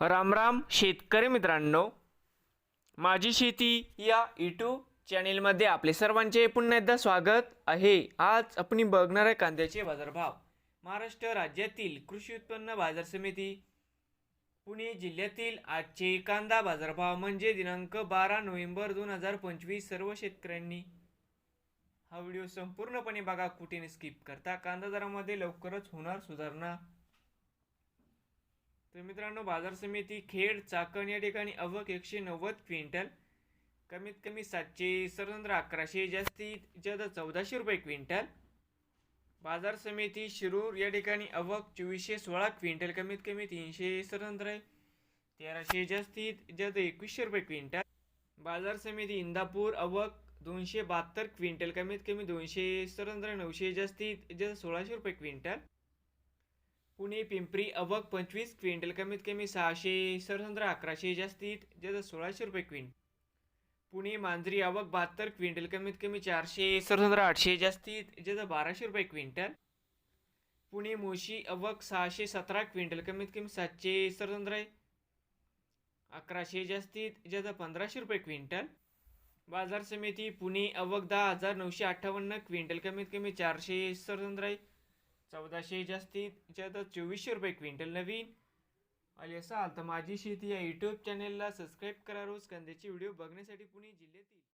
रामराम शेतकरी मित्रांनो. माझी शेती या यूट्यूब चॅनेलमध्ये आपले सर्वांचे पुन्हा एकदा स्वागत आहे. आज आपण बघणार आहे कांद्याचे बाजारभाव. महाराष्ट्र राज्यातील कृषी उत्पन्न बाजार समिती पुणे जिल्ह्यातील आजचे कांदा बाजारभाव म्हणजे दिनांक बारा नोव्हेंबर दोन हजार पंचवीस. सर्व शेतकऱ्यांनी हा व्हिडिओ संपूर्णपणे बघा. कुठेने स्किप करता. कांदा दरामध्ये लवकरच होणार सुधारणा. तर मित्रांनो बाजार समिती खेड चाकण या ठिकाणी अवक एकशे नव्वद क्विंटल. कमीत कमी सातशे सरंद्र अकराशे जास्तीत जास्त चौदाशे रुपये क्विंटल. बाजार समिती शिरूर या ठिकाणी अवक चोवीसशे सोळा क्विंटल कमीत कमी तीनशे सरंद्र तेराशे जास्तीत जास्त एकवीसशे रुपये क्विंटल. बाजार समिती इंदापूर अवक दोनशे बहात्तर क्विंटल कमीत कमी दोनशे सरंद्र नऊशे जास्तीत जास्त सोळाशे रुपये क्विंटल. पुणे पिंपरी अवक पंचवीस क्विंटल कमीत कमी सहाशे सरसंद्र अकराशे जास्तीत जास्त सोळाशे रुपये क्विंट पुणे मांजरी अवक बहात्तर क्विंटल कमीत कमी चारशे सरसंद्र आठशे जास्तीत जास्त बाराशे रुपये क्विंटल. पुणे मोशी अवक सहाशे सतरा क्विंटल कमीत कमी सातशे सरसंद्र अकराशे जास्तीत जास्त पंधराशे रुपये क्विंटल. बाजार समिती पुणे अवक दहा हजार नऊशे अठ्ठावन्न क्विंटल कमीत कमी चारशे सरसंद्र चौदाशे जास्तीत तर चोवीसशे रुपये क्विंटल नवीन. आले असाल तर माझी शेती या यूट्यूब चॅनेलला सबस्क्राईब करा रोज. कांद्याचे व्हिडिओ बघण्यासाठी पुणे जिल्ह्यातील